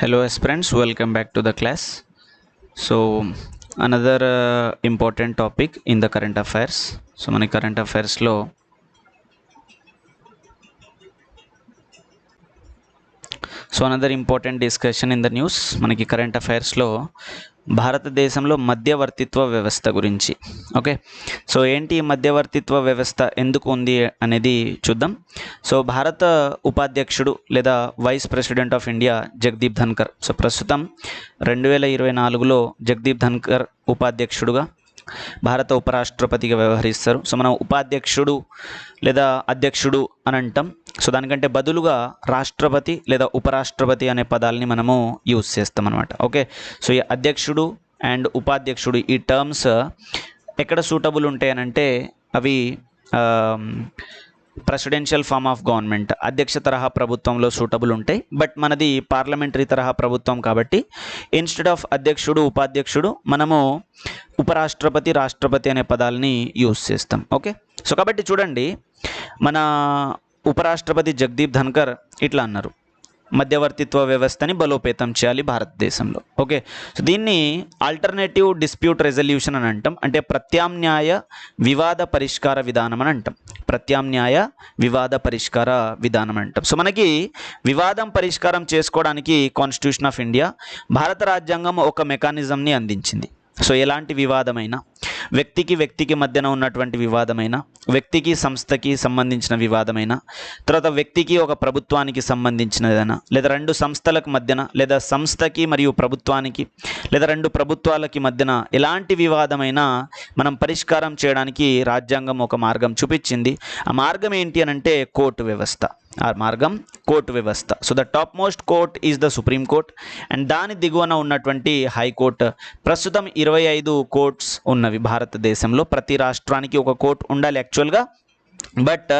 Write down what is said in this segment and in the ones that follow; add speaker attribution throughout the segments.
Speaker 1: hello aspirants welcome back to the class so another uh, important topic in the current affairs so మన current అఫైర్స్లో so another important discussion in the news మనకి current అఫైర్స్లో భారతదేశంలో మధ్యవర్తిత్వ వ్యవస్థ గురించి. Okay? So ఏంటి ఈ మధ్యవర్తిత్వ వ్యవస్థ? ఎందుకు ఉంది అనేది చూద్దాం. సో భారత ఉపాధ్యక్షుడు లేదా vice president of India Jagdeep Dhankhar. So ప్రస్తుతం రెండు వేల ఇరవై నాలుగులో జగదీప్ ధన్కర్ ఉపాధ్యక్షుడుగా భారత ఉపరాష్ట్రపతిగా వ్యవహరిస్తారు. సో మనం ఉపాధ్యక్షుడు లేదా అధ్యక్షుడు అని అంటాం. సో దానికంటే బదులుగా రాష్ట్రపతి లేదా ఉపరాష్ట్రపతి అనే పదాలని మనము యూజ్ చేస్తాం అనమాట ఓకే? సో ఈ అధ్యక్షుడు అండ్ ఉపాధ్యక్షుడు ఈ టర్మ్స్ ఎక్కడ సూటబుల్ ఉంటాయనంటే అవి ప్రెసిడెన్షియల్ ఫామ్ ఆఫ్ గవర్నమెంట్ అధ్యక్ష తరహా ప్రభుత్వంలో సూటబుల్ ఉంటాయి బట్ మనది పార్లమెంటరీ తరహా ప్రభుత్వం కాబట్టి ఇన్స్టెడ్ ఆఫ్ అధ్యక్షుడు ఉపాధ్యక్షుడు మనము ఉపరాష్ట్రపతి రాష్ట్రపతి అనే పదాలని యూస్ చేస్తాం. ఓకే సో కాబట్టి చూడండి మన ఉపరాష్ట్రపతి జగదీప్ ధన్కర్ ఇట్లా అన్నారు. మధ్యవర్తిత్వ వ్యవస్థని బలోపేతం చేయాలి భారతదేశంలో. ఓకే? సో దీన్ని ఆల్టర్నేటివ్ డిస్ప్యూట్ రెజల్యూషన్ అని అంటాం. అంటే ప్రత్యామ్నాయ వివాద పరిష్కార విధానం అని అంటాం. ప్రత్యామ్నాయ వివాద పరిష్కార విధానం అని అంటాం. సో మనకి వివాదం పరిష్కారం చేసుకోవడానికి కాన్స్టిట్యూషన్ ఆఫ్ ఇండియా భారత రాజ్యాంగం ఒక మెకానిజంని అందించింది. సో ఎలాంటి వివాదమైనా వ్యక్తికి వ్యక్తికి మధ్యన ఉన్నటువంటి వివాదమైన వ్యక్తికి సంస్థకి సంబంధించిన వివాదమైన తర్వాత వ్యక్తికి ఒక ప్రభుత్వానికి సంబంధించినదైనా లేదా రెండు సంస్థలకు మధ్యన లేదా సంస్థకి మరియు ప్రభుత్వానికి లేదా రెండు ప్రభుత్వాలకి మధ్యన ఎలాంటి వివాదమైనా మనం పరిష్కారం చేయడానికి రాజ్యాంగం ఒక మార్గం చూపించింది. ఆ మార్గం ఏంటి అని అంటే కోర్టు వ్యవస్థ. ఆ మార్గం కోర్టు వ్యవస్థ. So the top most court is the supreme court and దాని దిగువన ఉన్నటువంటి హైకోర్టు ప్రస్తుతం ఇరవై ఐదు కోర్ట్స్ ఉన్నవి భారతదేశంలో. ప్రతి రాష్ట్రానికి ఒక కోర్ట్ ఉండాలి యాక్చువల్గా బట్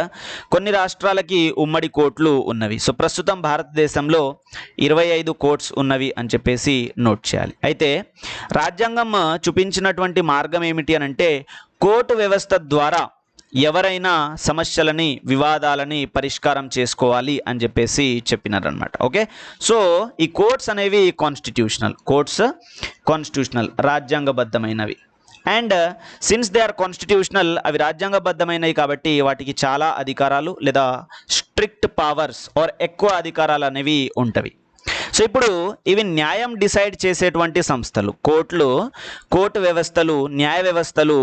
Speaker 1: కొన్ని రాష్ట్రాలకి ఉమ్మడి కోర్టులు ఉన్నవి. సో ప్రస్తుతం భారతదేశంలో ఇరవై ఐదు కోర్ట్స్ ఉన్నవి అని చెప్పేసి నోట్ చేయాలి. అయితే రాజ్యాంగం చూపించినటువంటి మార్గం ఏమిటి అని అంటే కోర్టు వ్యవస్థ ద్వారా ఎవరైనా సమస్యలని వివాదాలని పరిష్కారం చేసుకోవాలి అని చెప్పేసి చెప్పినారనమాట ఓకే? సో ఈ కోర్ట్స్ అనేవి constitutional courts constitutional రాజ్యాంగబద్ధమైనవి. And since they are constitutional అవి రాజ్యాంగబద్ధమైనవి కాబట్టి వాటికి చాలా అధికారాలు లేదా స్ట్రిక్ట్ పవర్స్ ఆర్ ఎక్కువ అధికారాలు అనేవి ఉంటవి. సో ఇప్పుడు ఇవి న్యాయం డిసైడ్ చేసేటువంటి సంస్థలు. కోర్టులు కోర్టు వ్యవస్థలు న్యాయ వ్యవస్థలు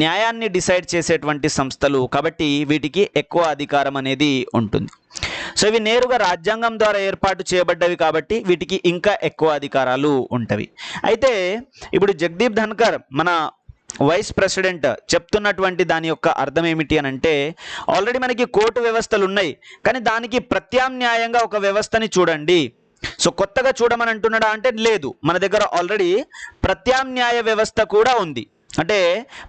Speaker 1: న్యాయాన్ని డిసైడ్ చేసేటువంటి సంస్థలు. కాబట్టి వీటికి ఎక్కువ అధికారం అనేది ఉంటుంది. సో ఇవి నేరుగా రాజ్యాంగం ద్వారా ఏర్పాటు చేయబడ్డవి కాబట్టి వీటికి ఇంకా ఎక్కువ అధికారాలు ఉంటవి. అయితే ఇప్పుడు జగదీప్ ధన్కర్ మన వైస్ ప్రెసిడెంట్ చెప్తున్నటువంటి దాని యొక్క అర్థం ఏమిటి అని అంటే ఆల్రెడీ మనకి కోర్టు వ్యవస్థలు ఉన్నాయి కానీ దానికి ప్రత్యామ్నాయంగా ఒక వ్యవస్థని చూడండి. సో కొత్తగా చూడమని అంటున్నాడా అంటే లేదు. మన దగ్గర ఆల్రెడీ ప్రత్యామ్నాయ వ్యవస్థ కూడా ఉంది. అంటే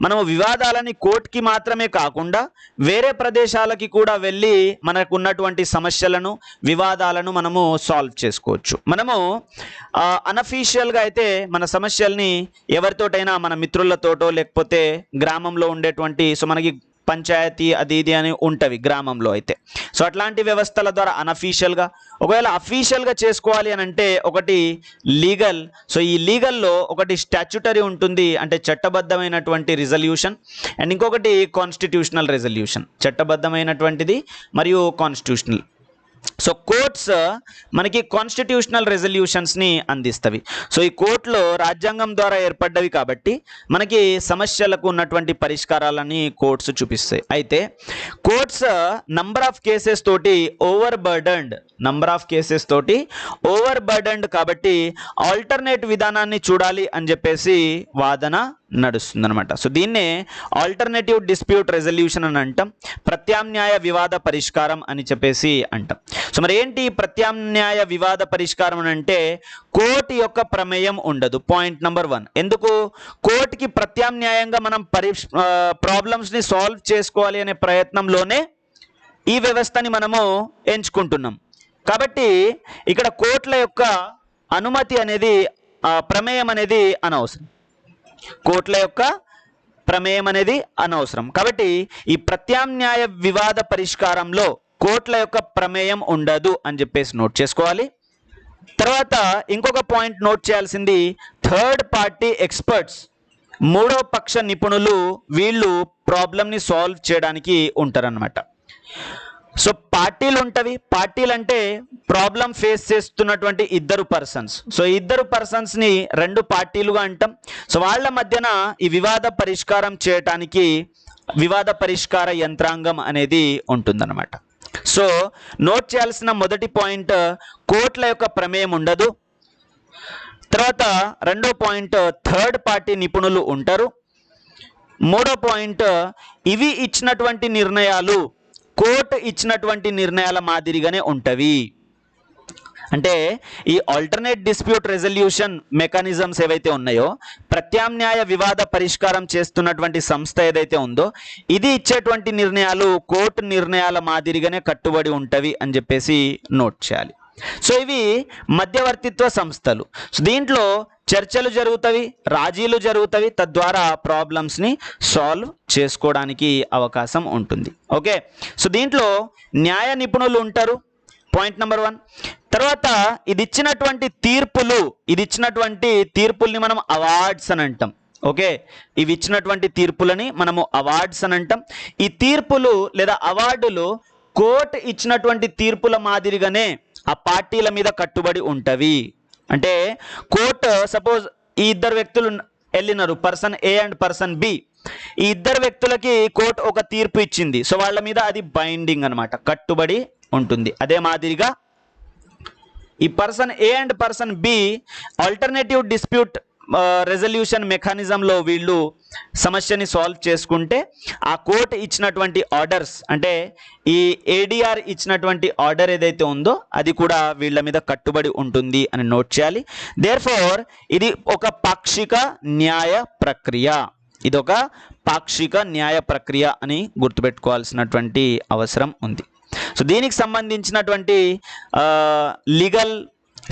Speaker 1: మనము వివాదాలని కోర్టుకి మాత్రమే కాకుండా వేరే ప్రదేశాలకి కూడా వెళ్ళి మనకు ఉన్నటువంటి సమస్యలను వివాదాలను మనము సాల్వ్ చేసుకోవచ్చు. మనము అనఫీషియల్గా అయితే మన సమస్యల్ని ఎవరితోటైనా మన మిత్రులతోటో లేకపోతే గ్రామంలో ఉండేటువంటి సో మనకి పంచాయతీ అది ఇది అని ఉంటవి గ్రామంలో అయితే. సో అట్లాంటి వ్యవస్థల ద్వారా అనఫీషియల్గా ఒకవేళ అఫీషియల్గా చేసుకోవాలి అని అంటే ఒకటి లీగల్. సో ఈ లీగల్లో ఒకటి స్టాచ్యుటరీ ఉంటుంది అంటే చట్టబద్ధమైనటువంటి రిజల్యూషన్ అండ్ ఇంకొకటి కాన్స్టిట్యూషనల్ రిజల్యూషన్ చట్టబద్ధమైనటువంటిది మరియు కాన్స్టిట్యూషనల్. సో కోర్ట్స్ uh, మనకి కాన్స్టిట్యూషనల్ రెజల్యూషన్స్ని అందిస్తవి. సో ఈ కోర్టులో రాజ్యాంగం ద్వారా ఏర్పడ్డవి కాబట్టి మనకి సమస్యలకు ఉన్నటువంటి పరిష్కారాలని కోర్ట్స్ చూపిస్తాయి. అయితే కోర్ట్స్ నంబర్ ఆఫ్ కేసెస్ తోటి ఓవర్ బర్డన్డ్ నంబర్ ఆఫ్ కేసెస్ తోటి ఓవర్ బర్డన్డ్ కాబట్టి ఆల్టర్నేట్ విధానాన్ని చూడాలి అని చెప్పేసి వాదన నడుస్తుందనమాట సో దీన్నే ఆల్టర్నేటివ్ డిస్ప్యూట్ రెజల్యూషన్ అని అంటాం ప్రత్యామ్నాయ వివాద పరిష్కారం అని చెప్పేసి అంటాం. సో మరి ఏంటి ప్రత్యామ్నాయ వివాద పరిష్కారం అని అంటే కోర్టు యొక్క ప్రమేయం ఉండదు. పాయింట్ నెంబర్ వన్ ఎందుకు? కోర్టుకి ప్రత్యామ్నాయంగా మనం పరి ప్రాబ్లమ్స్ని సాల్వ్ చేసుకోవాలి అనే ప్రయత్నంలోనే ఈ వ్యవస్థని మనము ఎంచుకుంటున్నాం. కాబట్టి ఇక్కడ కోర్టుల యొక్క అనుమతి అనేది ప్రమేయం అనేది అనవసరం. కోర్టుల యొక్క ప్రమేయం అనేది అనవసరం. కాబట్టి ఈ ప్రత్యామ్నాయ వివాద పరిష్కారంలో కోర్టుల యొక్క ప్రమేయం ఉండదు అని చెప్పేసి నోట్ చేసుకోవాలి. తర్వాత ఇంకొక పాయింట్ నోట్ చేయాల్సింది థర్డ్ పార్టీ ఎక్స్పర్ట్స్ మూడో పక్ష నిపుణులు వీళ్ళు ప్రాబ్లమ్ని సాల్వ్ చేయడానికి ఉంటారనమాట సో పార్టీలు ఉంటవి పార్టీలు అంటే ప్రాబ్లం ఫేస్ చేస్తున్నటువంటి ఇద్దరు పర్సన్స్. సో ఇద్దరు పర్సన్స్ని రెండు పార్టీలుగా అంటాం. సో వాళ్ళ మధ్యన ఈ వివాద పరిష్కారం చేయటానికి వివాద పరిష్కార యంత్రాంగం అనేది ఉంటుందన్నమాట. సో నోట్ చేయాల్సిన మొదటి పాయింట్ కోర్టుల యొక్క ప్రమేయం ఉండదు. తర్వాత రెండో పాయింట్ థర్డ్ పార్టీ నిపుణులు ఉంటారు. మూడో పాయింట్ ఇవి ఇచ్చినటువంటి నిర్ణయాలు కోర్టు ఇచ్చినటువంటి నిర్ణయాల మాదిరిగానే ఉంటవి. అంటే ఈ ఆల్టర్నేట్ డిస్ప్యూట్ రెజల్యూషన్ మెకానిజమ్స్ ఏవైతే ఉన్నాయో ప్రత్యామ్నాయ వివాద పరిష్కారం చేస్తున్నటువంటి సంస్థ ఏదైతే ఉందో ఇది ఇచ్చేటువంటి నిర్ణయాలు కోర్టు నిర్ణయాల మాదిరిగానే కట్టుబడి ఉంటవి అని చెప్పేసి నోట్ చేయాలి. సో ఇవి మధ్యవర్తిత్వ సంస్థలు. సో దీంట్లో చర్చలు జరుగుతవి రాజీలు జరుగుతవి తద్వారా ప్రాబ్లమ్స్ని సాల్వ్ చేసుకోవడానికి అవకాశం ఉంటుంది. ఓకే? సో దీంట్లో న్యాయ నిపుణులు ఉంటారు. పాయింట్ నెంబర్ వన్ తర్వాత ఇది ఇచ్చినటువంటి తీర్పులు ఇది ఇచ్చినటువంటి తీర్పుల్ని మనం అవార్డ్స్ అని అంటాం. ఓకే? ఇవి ఇచ్చినటువంటి తీర్పులని మనము అవార్డ్స్ అని అంటాం. ఈ తీర్పులు లేదా అవార్డులు కోర్టు ఇచ్చినటువంటి తీర్పుల మాదిరిగానే ఆ పార్టీల మీద కట్టుబడి ఉంటవి. అంటే కోర్టు సపోజ్ ఈ ఇద్దరు వ్యక్తులు వెళ్ళినారు person A and person B ఈ ఇద్దరు వ్యక్తులకి కోర్టు ఒక తీర్పు ఇచ్చింది. సో వాళ్ళ మీద అది బైండింగ్ అనమాట కట్టుబడి ఉంటుంది. అదే మాదిరిగా ఈ person A and person B alternative dispute resolution మెకానిజంలో వీళ్ళు సమస్యని సాల్వ్ చేసుకుంటే ఆ కోర్టు ఇచ్చినటువంటి ఆర్డర్స్ అంటే ఈ ఏడిఆర్ ఇచ్చినటువంటి ఆర్డర్ ఏదైతే ఉందో అది కూడా వీళ్ళ మీద కట్టుబడి ఉంటుంది అని నోట్ చేయాలి. దేర్ఫోర్ ఇది ఒక పాక్షిక న్యాయ ప్రక్రియ. ఇది ఒక పాక్షిక న్యాయ ప్రక్రియ అని గుర్తుపెట్టుకోవాల్సినటువంటి అవసరం ఉంది. సో దీనికి సంబంధించినటువంటి legal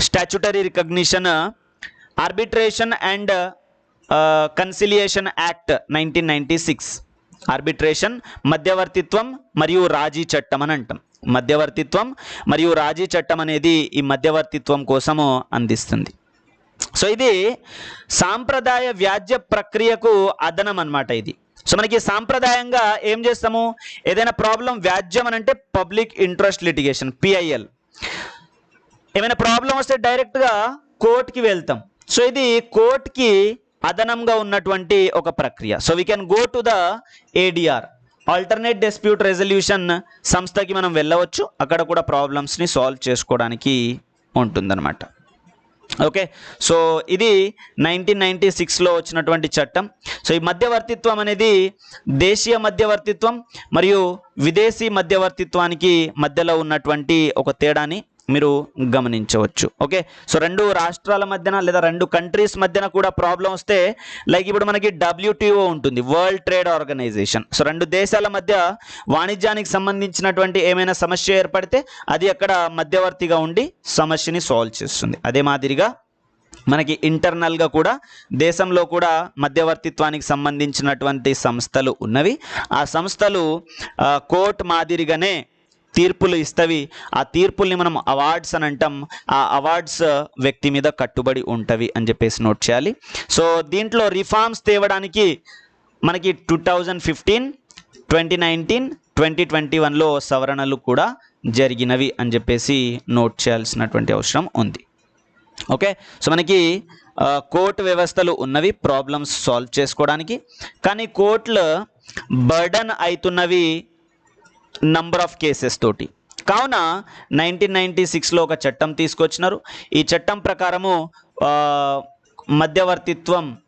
Speaker 1: statutory recognition arbitration and conciliation act nineteen ninety six arbitration మధ్యవర్తిత్వం మరియు రాజీ చట్టం అని అంటాం. మధ్యవర్తిత్వం మరియు రాజీ చట్టం అనేది ఈ మధ్యవర్తిత్వం కోసము అందిస్తుంది. సో ఇది సాంప్రదాయ వ్యాజ్య ప్రక్రియకు అదనం అన్నమాట ఇది. సో మనకి సాంప్రదాయంగా ఏం చేస్తాము? ఏదైనా ప్రాబ్లం వ్యాజ్యం అని అంటే పబ్లిక్ ఇంట్రెస్ట్ లిటిగేషన్ పిఐఎల్ ఏమైనా ప్రాబ్లం వస్తే డైరెక్ట్గా కోర్టుకి వెళ్తాం. సో ఇది కోర్టుకి అదనంగా ఉన్నటువంటి ఒక ప్రక్రియ. So we can go to the ADR alternate dispute resolution సంస్థకి మనం వెళ్ళవచ్చు. అక్కడ కూడా ప్రాబ్లమ్స్ని సాల్వ్ చేసుకోవడానికి ఉంటుందన్నమాట. ఓకే సో ఇది నైన్టీన్ నైన్టీ సిక్స్లో వచ్చినటువంటి చట్టం. సో ఈ మధ్యవర్తిత్వం అనేది దేశీయ మధ్యవర్తిత్వం మరియు విదేశీ మధ్యవర్తిత్వానికి మధ్యలో ఉన్నటువంటి ఒక తేడాని మీరు గమనించవచ్చు. ఓకే? సో రెండు రాష్ట్రాల మధ్యన లేదా రెండు కంట్రీస్ మధ్యన కూడా ప్రాబ్లం వస్తే లైక్ ఇప్పుడు మనకి డబ్ల్యూటీఓ ఉంటుంది వరల్డ్ ట్రేడ్ ఆర్గనైజేషన్. సో రెండు దేశాల మధ్య వాణిజ్యానికి సంబంధించినటువంటి ఏమైనా సమస్య ఏర్పడితే అది అక్కడ మధ్యవర్తిగా ఉండి సమస్యని సాల్వ్ చేస్తుంది. అదే మాదిరిగా మనకి ఇంటర్నల్గా కూడా దేశంలో కూడా మధ్యవర్తిత్వానికి సంబంధించినటువంటి సంస్థలు ఉన్నవి. ఆ సంస్థలు కోర్ట్ మాదిరిగానే తీర్పులు ఇస్తవి. ఆ తీర్పుల్ని మనం అవార్డ్స్ అని అంటాం. ఆ అవార్డ్స్ వ్యక్తి మీద కట్టుబడి ఉంటవి అని చెప్పేసి నోట్ చేయాలి. సో దీంట్లో రిఫార్మ్స్ తేవడానికి మనకి two thousand fifteen twenty nineteen twenty twenty వన్లో సవరణలు కూడా జరిగినవి అని చెప్పేసి నోట్ చేయాల్సినటువంటి అవసరం ఉంది. ఓకే? సో మనకి కోర్టు వ్యవస్థలు ఉన్నవి ప్రాబ్లమ్స్ సాల్వ్ చేసుకోవడానికి. కానీ కోర్టులు బర్డన్ అవుతున్నవి నంబర్ ఆఫ్ కేసెస్ తోటి. కావున నైన్టీన్ నైంటీ సిక్స్లో ఒక చట్టం తీసుకొచ్చినారు. ఈ చట్టం ప్రకారము మధ్యవర్తిత్వం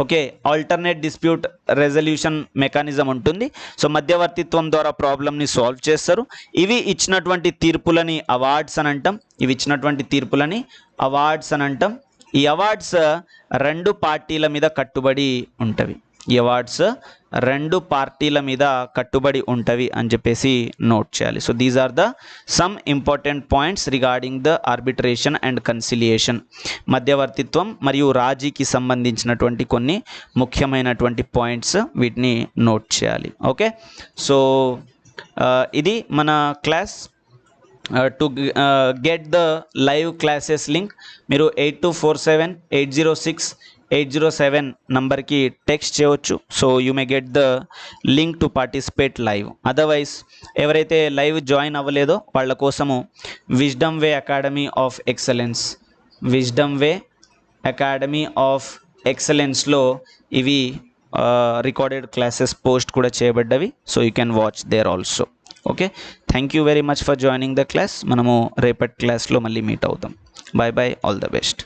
Speaker 1: okay alternate dispute resolution mechanism ఉంటుంది. సో మధ్యవర్తిత్వం ద్వారా ప్రాబ్లమ్ని సాల్వ్ చేస్తారు. ఇవి ఇచ్చినటువంటి తీర్పులని అవార్డ్స్ అని అంటాం. ఇవి ఇచ్చినటువంటి తీర్పులని అవార్డ్స్ అని అంటాం. ఈ అవార్డ్స్ రెండు పార్టీల మీద కట్టుబడి ఉంటవి. అవార్డ్స్ రెండు పార్టీల మీద కట్టుబడి ఉంటవి అని చెప్పేసి నోట్ చేయాలి. So these are the some important points regarding the arbitration and conciliation మధ్యవర్తిత్వం మరియు రాజీకి సంబంధించినటువంటి కొన్ని ముఖ్యమైనటువంటి పాయింట్స్ వీటిని నోట్ చేయాలి. ఓకే సో uh, ఇది మన class to get the live classes link మీరు eight two four seven eight zero six eight zero seven నంబర్కి టెక్స్ట్ చేయవచ్చు so you may get the link to participate live otherwise ఎవరైతే live join అవ్వలేదో వాళ్ళ కోసము Wisdom Way Academy of Excellence Wisdom Way Academy of ఎక్సలెన్స్లో ఇవి recorded classes post కూడా చేయబడ్డవి. So you can watch there also okay thank you very much for joining the class మనము రేపటి క్లాస్లో మళ్ళీ మీట్ అవుతాం. Bye bye all the best